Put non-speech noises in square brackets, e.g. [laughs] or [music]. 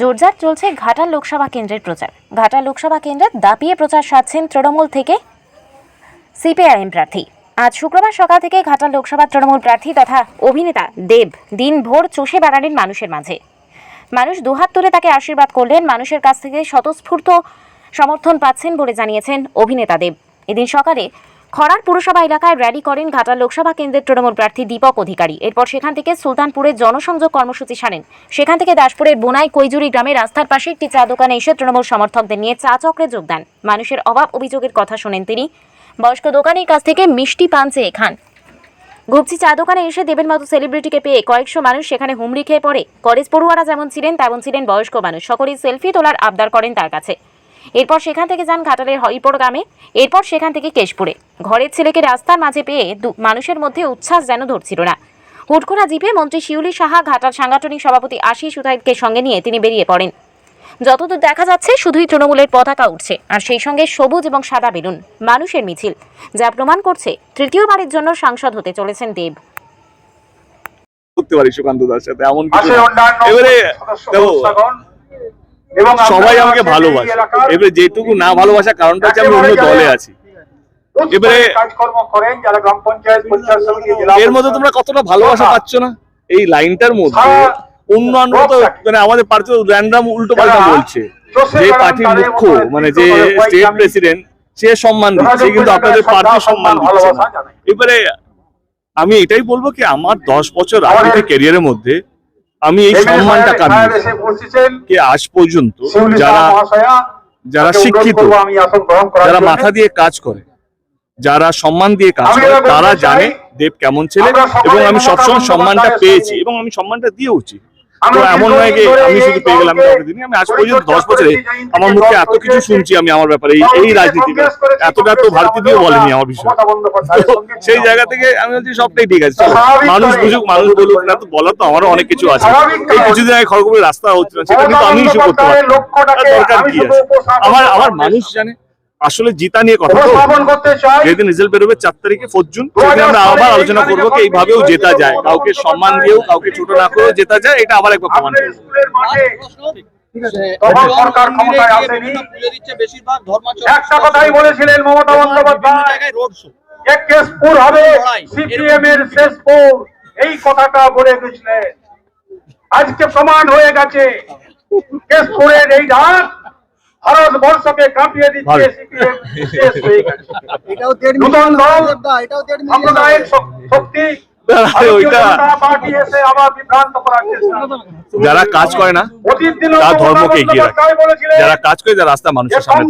জোরজার চলছে ঘাটাল লোকসভা কেন্দ্রের প্রচার। ঘাটাল লোকসভা কেন্দ্রে দাপিয়ে প্রচার সাধছেন তৃণমূল থেকে সিপিআইএম প্রার্থী। আজ শুক্রবার সকাল থেকে ঘাটাল লোকসভা তৃণমূল প্রার্থী তথা অভিনেতা দেব দিনভর চষে বেড়ালেন মানুষের মাঝে। মানুষ দুহাত তুলে তাকে আশীর্বাদ করলেন, মানুষের কাছ থেকে স্বতঃস্ফূর্ত সমর্থন পাচ্ছেন বলে জানিয়েছেন অভিনেতা দেব। এদিন সকালে খড়ার পুরসভা এলাকায় র্যালি করেন ঘাটাল লোকসভা কেন্দ্রের তৃণমূল প্রার্থী দীপক অধিকারী। এরপর সেখান থেকে সুলতানপুরের জনসংযোগ কর্মসূচি সারেন। সেখান থেকে দাসপুরের বোনাই কৈজুরি গ্রামে রাস্তার পাশে একটি চা দোকানে এসে তৃণমূল সমর্থকদের নিয়ে চা চক্রে যোগ দেন। মানুষের অভাব অভিযোগের কথা শোনেন তিনি। বয়স্ক দোকানের কাছ থেকে মিষ্টি পান চেয়ে খান। গুপচি চা দোকানে এসে দেবের মতো সেলিব্রিটিকে পেয়ে কয়েকশো মানুষ সেখানে হুমড়ি খেয়ে পড়ে। কলেজ পড়ুয়ারা যেমন ছিলেন, তেমন ছিলেন বয়স্ক মানুষ। সকলেই সেলফি তোলার আবদার করেন তার কাছে। এরপর সেখান থেকে যান ঘাটালের হরিপুর গ্রামে। এরপর সেখান থেকে কেশপুরে। ঘরের ছেলেকে রাস্তার মাঝে পেয়ে মানুষের মধ্যে উচ্ছ্বাস যেন ধরছিল না। হুটখোরা জিপে মন্ত্রী শিউলি সাহা ঘাটাল সাংগঠনিক সভাপতি আশিস উদাইদকে সঙ্গে নিয়ে তিনি বেরিয়ে পড়েন। যতদূর দেখা যাচ্ছে শুধুই তৃণমূলের পতাকা উঠছে আর সেই সঙ্গে সবুজ এবং সাদা বেলুন মানুষের মিছিল যা প্রমাণ করছে তৃতীয়বারের জন্য সাংসদ হতে চলেছেন দেব। করতে পারি সুকান্ত দার সাথে এমন কিছু পাশে না। অন্যান্য এবারে সদস্য দেখো সদস্যগণ এবং সবাই আমাকে ভালোবাসে। এবারে যেটুকু না ভালোবাসার কারণটা হচ্ছে আমি অন্য দলে আছি। এবারে- কাজকর্ম করেন যারা গ্রাম পঞ্চায়েত পঞ্চায়েত সমিতি জেলা এর মধ্যে তোমরা কতটা ভালোবাসা পাচ্ছ না? এই লাইনটার মধ্যে অন্যান্য তো মানে আমাদের পার্টি র্যান্ডাম উল্টো পাল্টা বলছে। যে পার্টির মুখ্য মানে যে স্টেট আমি প্রেসিডেন্ট সে সম্মান দিচ্ছে কিন্তু আপনাদের পার্টি সম্মান দিচ্ছে। এবারে আমি এটাই বলব কি আমার দশ বছর রাজনীতি ক্যারিয়ারের মধ্যে আমি এই সম্মানটা কে আজ পর্যন্ত যারা যারা শিক্ষিত যারা মাথা দিয়ে কাজ করে যারা সম্মান দিয়ে কাজ করে তারা জানে দেব কেমন ছেলে এবং আমি সবসময় সম্মানটা পেয়েছি এবং আমি সম্মানটা দিয়েওছি তো এমন নয় যে আমি শুধু পেয়ে গেলাম কাউকে। আমি আজ পর্যন্ত দশ বছরে আমার মুখে এত কিছু শুনছি আমি আমার ব্যাপারে এই- করেছি, এতটা তো কংগ্রেসের ভারতী দিয়েও আমলেও বলেনি আমার [laughs] বিষয়ে সেই জায়গা থেকে আমি বলছি সবটাই ঠিক আছে মানুষ বুঝুক মানুষ বলুক না তো বলার তো আমারও অনেক কিছু আছে। এই কিছুদিন আগে খড়গপুরের রাস্তা হচ্ছে না সেটা কিন্তু আমি ইস্যু করতে তার দরকার কি আছে? আমার আমার মানুষ জানে আসলে জিতা নিয়ে কথা যেদিন রেজাল্ট বেরোবে চার তারিখে ফোর্থ জুন সেদিন আমরা আবার আলোচনা করব কি এইভাবেও জেতা যায়। কাউকে সম্মান দিয়েও কাউকে ছোট না করেও জেতা যায় এটা আবার একবার প্রমাণ একটা কথাই বলেছিলেন মমতা বন্দ্যোপাধ্যায়। জায়গায় রোড শো যে কেশপুর হবে সিপিএম এর শেষ এই কথাটা বলে গেছিলেন আজকে প্রমাণ হয়ে গেছে। কেশপুরের এই ডাক ভারতবর্ষকে কাঁপিয়ে দিচ্ছে সিপিএম শেষ হয়ে গেছে নতুন দল দেবদা, এটাও দেড় মিলিয়ন সাম্প্রদায়িক শক্তি যারা কাজ করে না তার ধর্মকে এগিয়ে রাখে যারা কাজ করে যারা রাস্তা মানুষের সামনে